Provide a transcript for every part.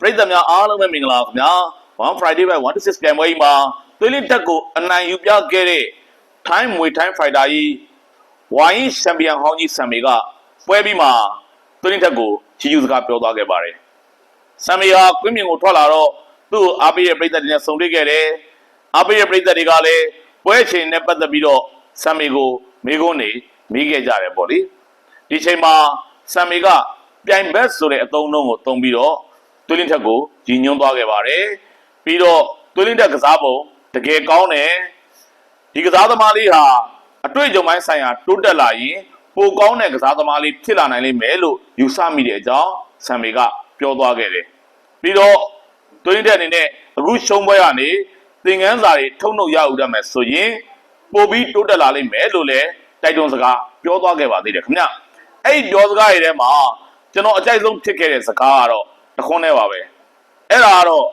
ပရိသတ်များအားလုံးပဲမင်္ဂလာပါခင်ဗျာ One Friday ပဲ116ပြန်ပွဲကြီးမှာသွေးလင်းတက်ကိုအနိုင်ယူပြခဲ့တဲ့ Time မွေ Time Fighter ကြီးဝိုင်းချန်ပီယံဟောင်းကြီးဆမ်မီကပွဲပြီးမှာသွေးလင်းတက်ကိုချီးကျူးစကားပြောသွားခဲ့ပါတယ်ဆမ်မီဟာကွင်းမြင်ကိုထွက်လာတော့သူ့ကိုအားပေးတဲ့ပရိသတ်တွေနဲ့ဆုံတွေ့ခဲ့တယ်အားပေးတဲ့ပရိသတ်တွေကလည်းပွဲချိန်နဲ့ပတ်သက်ပြီးတော့ဆမ်မီကိုမိကုန်းနေမိခဲ့ကြတယ်ပေါ့လေဒီချိန်မှာဆမ်မီကပြိုင်ဘက်ဆိုတဲ့အသုံးအနှုန်းကိုသုံးပြီးတော့ သွေးလင်းထက်ကိုရည်ညွှန်းသွားခဲ့ပါတယ်ပြီးတော့သွေးလင်းထက်ကစားပုံတကယ်ကောင်းတယ်ဒီကစားသမားလေးဟာအတွေ့အကြုံပိုင်းဆိုင်ရာတိုးတက်လာရင်ပိုကောင်းတဲ့ကစားသမားလေးဖြစ်လာနိုင်လိမ့်မယ်လို့ယူဆမိတဲ့အကြောင်းဆမ်မီကပြောသွားခဲ့တယ်ပြီးတော့သွေးလင်းထက်အနေနဲ့အခုရှုံးပွဲကနေသင်ခန်းစာတွေထုတ်နှုတ်ရဦးရမယ်ဆိုရင်ပိုပြီးတိုးတက်လာလိမ့်မယ်လို့လည်းတိုက်တွန်းစကားပြောသွားခဲ့ပါသေးတယ်ခင်ဗျအဲ့ဒီပြောစကားတွေထဲမှာကျွန်တော်အကြိုက်ဆုံးဖြစ်ခဲ့တဲ့စကားကတော့ တခွန်းနဲ့ပါပဲအဲ့ဒါကတော့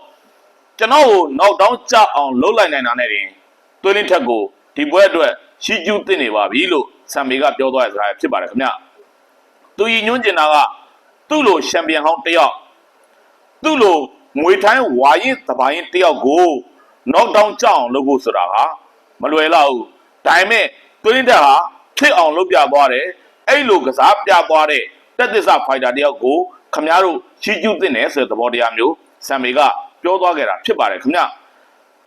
ကျွန်တော်ကိုနောက်တောင်းကြအောင်လှုပ်လိုက်နိုင်တာနဲ့တင်သွေးလင်းထက်ကိုဒီပွဲအတွက်ရှီကျူးတင်နေပါပြီလို့ဆမ်မီကပြောသွားတဲ့စကားဖြစ်ပါတယ်ခင်ဗျသူရည်ညွှန်းကျင်တာကသူ့လိုချန်ပီယံဟောင်းတစ်ယောက်သူ့လိုမွေထိုင်းဝါရင်သဘာရင်တစ်ယောက်ကိုနောက်တောင်းကြအောင်လုပ်ဖို့ဆိုတာဟာမလွယ်တော့ဘူးဒါပေမဲ့သွေးလင်းထက်ဟာဖြစ်အောင်လုပ်ပြသွားတယ်အဲ့လိုကစားပြသွားတဲ့တက်သစ္စာဖိုက်တာတယောက်ကို ခမများတို့ချီးကျူးသင့်တယ်ဆိုတဲ့သဘောတရားမျိုးဆမ်မီကပြောသွားခဲ့တာဖြစ်ပါတယ်ခင်ဗျ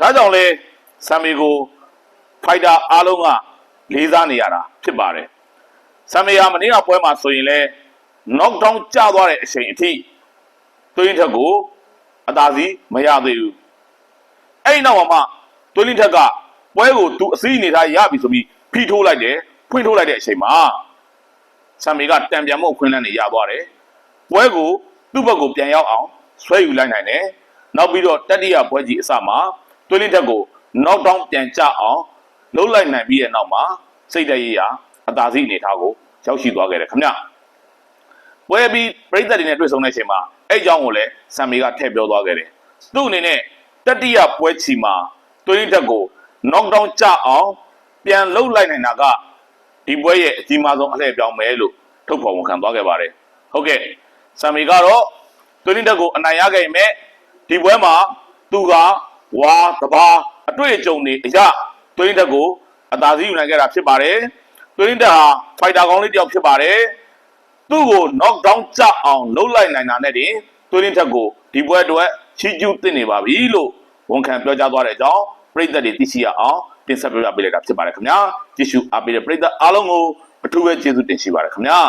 ဒါကြောင့်လဲဆမ်မီကိုဖိုက်တာအားလုံးကလေးစားနေရတာဖြစ်ပါတယ်ဆမ်မီဟာမနေ့ကပွဲမှာဆိုရင်လဲ knock down ကျသွားတဲ့အချိန်အထိသွင်းထက်ကိုအသာစီးမရသေးဘူးအဲ့ဒီနောက်မှာမှသွင်းထက်ကပွဲကိုသူအစည်းအနေထားရပြီဆိုပြီးဖိထိုးလိုက်တယ်ဖွင့်ထိုးလိုက်တဲ့အချိန်မှာဆမ်မီကတံပြန်မှုခွင်းလန်းနေရသွားတယ်။ ပွဲကိုသူ့ဘက်ကိုပြန်ရောက်အောင်ဆွဲယူလိုက်နိုင်တယ်။နောက်ပြီးတော့တတိယပွဲကြီးအစမှာတွင်းလင်းထက်ကို knock down ပြန်ကျအောင်လှုပ်လိုက်နိုင်ပြီးတဲ့နောက်မှာစိတ်တရေးရာအသာစီးအနေထားကိုရောက်ရှိသွားခဲ့တယ်ခင်ဗျ။ပွဲပြီးပြိဿတွေနဲ့တွေ့ဆုံတဲ့အချိန်မှာအဲ့အကြောင်းကိုလည်းဆမ်မီကထည့်ပြောသွားခဲ့တယ်။သူ့အနေနဲ့တတိယပွဲချီမှာတွင်းလင်းထက်ကို knock down ကျအောင်ပြန်လှုပ်လိုက်နိုင်တာကဒီပွဲရဲ့အကြီးမားဆုံးအလှည့်ပြောင်းမယ်လို့ထုတ်ဖော်ဝန်ခံသွားခဲ့ပါတယ်ဟုတ်ကဲ့ ဆမ်မီကတော့တွင်းတက်ကိုအနိုင်ရခဲ့မယ်ဒီပွဲမှာသူကဝါတဘာအတွေ့အကြုံတွေအရတွင်းတက်ကိုအသာစီးယူနိုင်ခဲ့တာဖြစ်ပါတယ်တွင်းတက်ဟာဖိုက်တာကောင်းလေးတစ်ယောက်ဖြစ်ပါတယ်သူ့ကို knock down ကျအောင်လှုပ်လိုက်နိုင်တာနဲ့တင်တွင်းတက်ကိုဒီပွဲအတွက်ချီးကျူးတင်နေပါပြီလို့ဝန်ခံပြောကြားသွားတဲ့အကြောင်းပြည်သက်တွေသိရှိရအောင်တင်ဆက်ပြပြပေးလိုက်တာဖြစ်ပါတယ်ခင်ဗျာကြည့်ရှုအားပေးတဲ့ပြည်သက်အားလုံးကိုအထူးပဲကျေးဇူးတင်ရှိပါတယ်ခင်ဗျာ